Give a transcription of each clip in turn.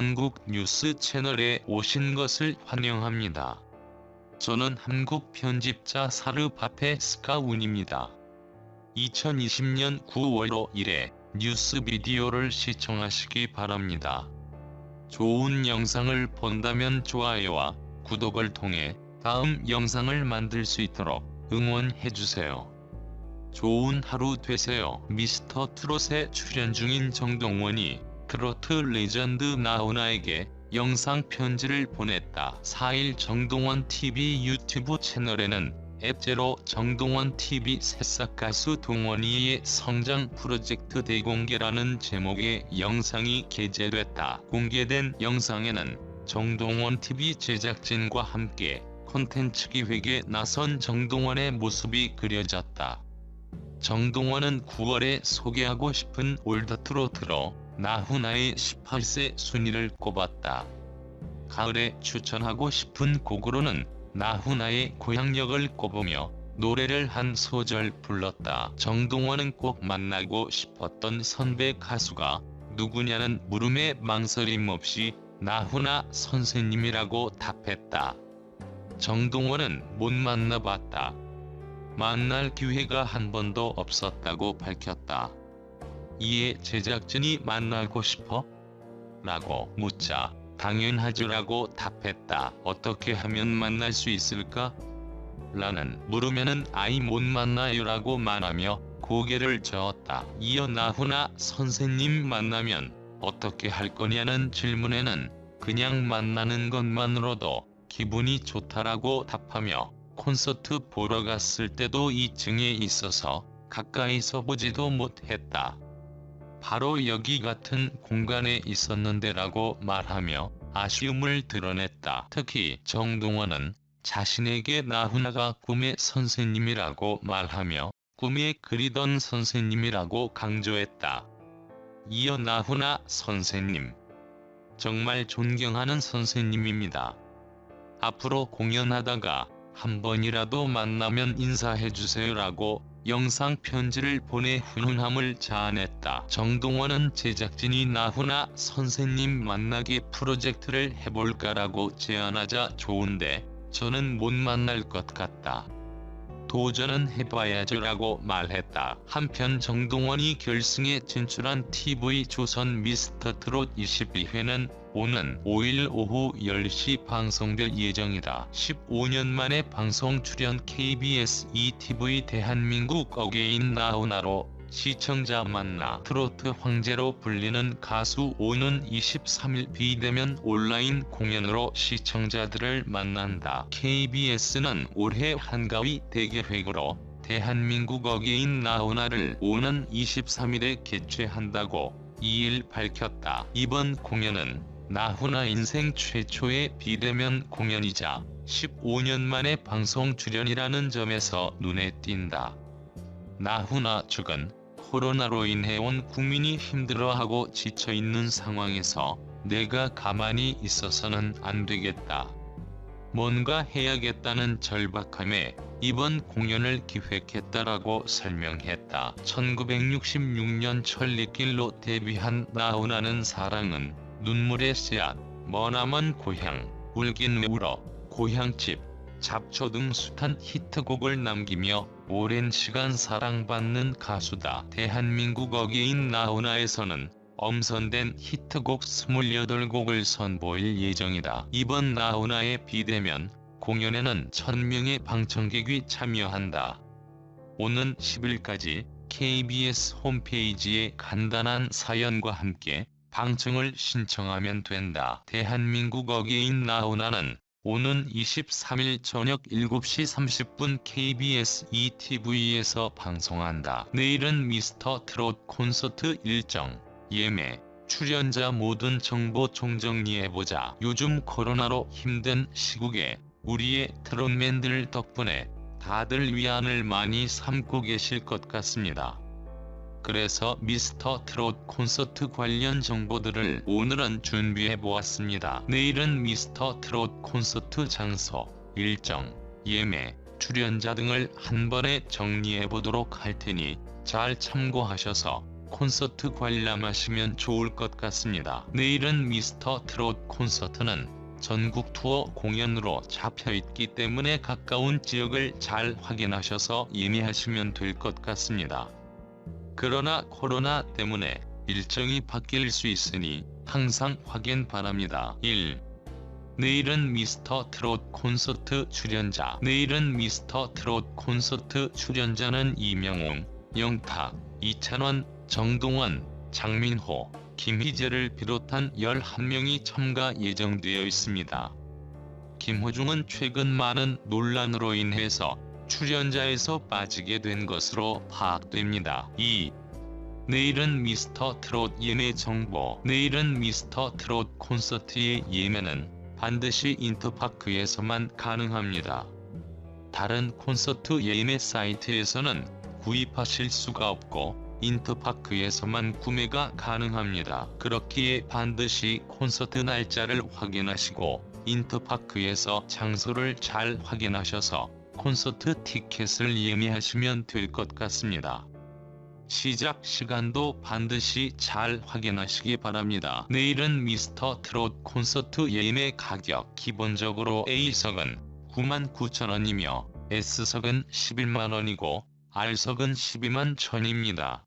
한국 뉴스 채널에 오신 것을 환영합니다. 저는 한국 편집자 사르바페 스카운입니다. 2020년 9월 5일에 뉴스 비디오를 시청하시기 바랍니다. 좋은 영상을 본다면 좋아요와 구독을 통해 다음 영상을 만들 수 있도록 응원해주세요. 좋은 하루 되세요. 미스터 트롯에 출연 중인 정동원이 트로트 레전드 나훈아에게 영상 편지를 보냈다. 4일 정동원 TV 유튜브 채널에는 앱제로 정동원 TV 새싹 가수 동원이의 성장 프로젝트 대공개라는 제목의 영상이 게재됐다. 공개된 영상에는 정동원 TV 제작진과 함께 콘텐츠 기획에 나선 정동원의 모습이 그려졌다. 정동원은 9월에 소개하고 싶은 올드트로트로 나훈아의 18세 순위를 꼽았다. 가을에 추천하고 싶은 곡으로는 나훈아의 고향역을 꼽으며 노래를 한 소절 불렀다. 정동원은 꼭 만나고 싶었던 선배 가수가 누구냐는 물음에 망설임 없이 나훈아 선생님이라고 답했다. 정동원은 못 만나봤다. 만날 기회가 한 번도 없었다고 밝혔다. 이에 제작진이 만나고 싶어? 라고 묻자 당연하죠라고 답했다. 어떻게 하면 만날 수 있을까? 라는 물으면은 아이 못 만나요라고 말하며 고개를 저었다. 이어 나훈아 선생님 만나면 어떻게 할 거냐는 질문에는 그냥 만나는 것만으로도 기분이 좋다라고 답하며 콘서트 보러 갔을 때도 2층에 있어서 가까이서 보지도 못했다. 바로 여기 같은 공간에 있었는데라고 말하며 아쉬움을 드러냈다. 특히 정동원은 자신에게 나훈아가 꿈의 선생님이라고 말하며 꿈에 그리던 선생님이라고 강조했다. 이어 나훈아 선생님. 정말 존경하는 선생님입니다. 앞으로 공연하다가 한 번이라도 만나면 인사해주세요라고 영상 편지를 보내 훈훈함을 자아냈다. 정동원은 제작진이 나훈아 선생님 만나기 프로젝트를 해볼까라고 제안하자 좋은데 저는 못 만날 것 같다. 도전은 해봐야죠라고 말했다. 한편 정동원이 결승에 진출한 TV조선 미스터트롯 22회는 오는 5일 오후 10시 방송될 예정이다. 15년 만에 방송 출연 KBS ETV 대한민국 어게인 나훈아로 시청자 만나 트로트 황제로 불리는 가수 오는 23일 비대면 온라인 공연으로 시청자들을 만난다. KBS는 올해 한가위 대계획으로 대한민국 어게인 나훈아를 오는 23일에 개최한다고 2일 밝혔다. 이번 공연은 나훈아 인생 최초의 비대면 공연이자 15년 만에 방송 출연이라는 점에서 눈에 띈다. 나훈아 측은 코로나로 인해 온 국민이 힘들어하고 지쳐있는 상황에서 내가 가만히 있어서는 안 되겠다. 뭔가 해야겠다는 절박함에 이번 공연을 기획했다라고 설명했다. 1966년 천리길로 데뷔한 나훈아는 사랑은 눈물의 씨앗, 머나먼 고향, 울긴 울어, 고향집, 잡초 등 숱한 히트곡을 남기며 오랜 시간 사랑받는 가수다. 대한민국 어게인 나훈아에서는 엄선된 히트곡 28곡을 선보일 예정이다. 이번 나훈아의 비대면 공연에는 1000명의 방청객이 참여한다. 오는 10일까지 KBS 홈페이지에 간단한 사연과 함께 방청을 신청하면 된다. 대한민국 어게인 나훈아는 오는 23일 저녁 7시 30분 KBS ETV에서 방송한다. 내일은 미스터 트롯 콘서트 일정, 예매, 출연자 모든 정보 총정리해보자. 요즘 코로나로 힘든 시국에 우리의 트롯맨들 덕분에 다들 위안을 많이 삼고 계실 것 같습니다. 그래서 미스터 트롯 콘서트 관련 정보들을 오늘은 준비해 보았습니다. 내일은 미스터 트롯 콘서트 장소, 일정, 예매, 출연자 등을 한 번에 정리해 보도록 할 테니 잘 참고하셔서 콘서트 관람하시면 좋을 것 같습니다. 내일은 미스터 트롯 콘서트는 전국 투어 공연으로 잡혀 있기 때문에 가까운 지역을 잘 확인하셔서 예매하시면 될 것 같습니다. 그러나 코로나 때문에 일정이 바뀔 수 있으니 항상 확인 바랍니다. 1. 내일은 미스터 트롯 콘서트 출연자 내일은 미스터 트롯 콘서트 출연자는 이명웅, 영탁, 이찬원, 정동원, 장민호, 김희재를 비롯한 11명이 참가 예정되어 있습니다. 김호중은 최근 많은 논란으로 인해서 출연자에서 빠지게 된 것으로 파악됩니다. 2. 내일은 미스터 트롯 예매 정보 내일은 미스터 트롯 콘서트의 예매는 반드시 인터파크에서만 가능합니다. 다른 콘서트 예매 사이트에서는 구입하실 수가 없고 인터파크에서만 구매가 가능합니다. 그렇기에 반드시 콘서트 날짜를 확인하시고 인터파크에서 장소를 잘 확인하셔서 콘서트 티켓을 예매하시면 될 것 같습니다. 시작 시간도 반드시 잘 확인하시기 바랍니다. 내일은 미스터 트롯 콘서트 예매 가격 기본적으로 A석은 99,000원이며 S석은 11만원이고 R석은 12만 1천입니다.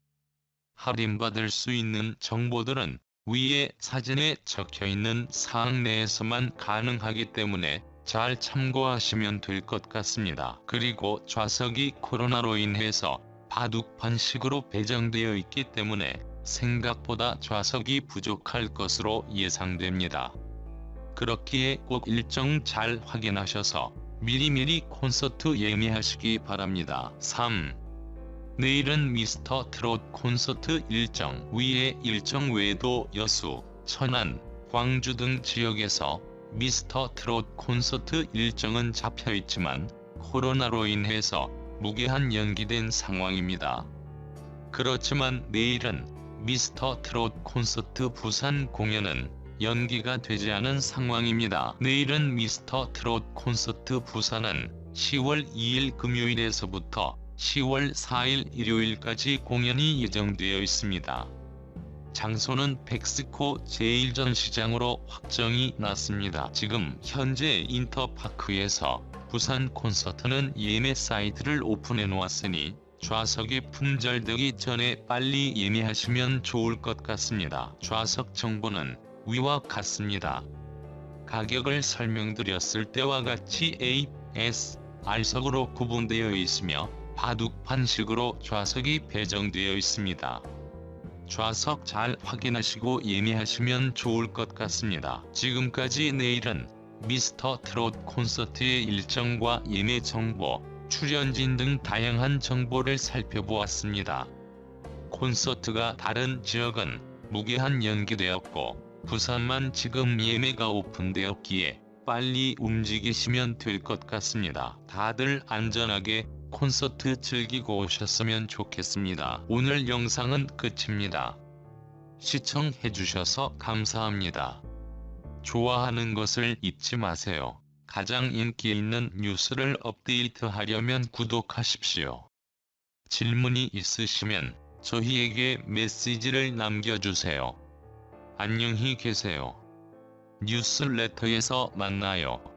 할인받을 수 있는 정보들은 위에 사진에 적혀있는 사항 내에서만 가능하기 때문에 잘 참고하시면 될 것 같습니다. 그리고 좌석이 코로나로 인해서 바둑판식으로 배정되어 있기 때문에 생각보다 좌석이 부족할 것으로 예상됩니다. 그렇기에 꼭 일정 잘 확인하셔서 미리미리 콘서트 예매하시기 바랍니다. 3. 내일은 미스터 트롯 콘서트 일정 위에 일정 외에도 여수, 천안, 광주 등 지역에서 미스터 트롯 콘서트 일정은 잡혀있지만 코로나로 인해서 무게한 연기된 상황입니다. 그렇지만 내일은 미스터 트롯 콘서트 부산 공연은 연기가 되지 않은 상황입니다. 내일은 미스터 트롯 콘서트 부산은 10월 2일 금요일에서부터 10월 4일 일요일까지 공연이 예정되어 있습니다. 장소는 백스코 제1전시장으로 확정이 났습니다. 지금 현재 인터파크에서 부산 콘서트는 예매 사이트를 오픈해 놓았으니 좌석이 품절되기 전에 빨리 예매하시면 좋을 것 같습니다. 좌석 정보는 위와 같습니다. 가격을 설명드렸을 때와 같이 A, S, R석으로 구분되어 있으며 바둑판식으로 좌석이 배정되어 있습니다. 좌석 잘 확인하시고 예매하시면 좋을 것 같습니다. 지금까지 내일은 미스터 트롯 콘서트의 일정과 예매 정보, 출연진 등 다양한 정보를 살펴보았습니다. 콘서트가 다른 지역은 무게한 연기되었고 부산만 지금 예매가 오픈되었기에 빨리 움직이시면 될 것 같습니다. 다들 안전하게 콘서트 즐기고 오셨으면 좋겠습니다. 오늘 영상은 끝입니다. 시청해주셔서 감사합니다. 좋아하는 것을 잊지 마세요. 가장 인기 있는 뉴스를 업데이트하려면 구독하십시오. 질문이 있으시면 저희에게 메시지를 남겨주세요. 안녕히 계세요. 뉴스레터에서 만나요.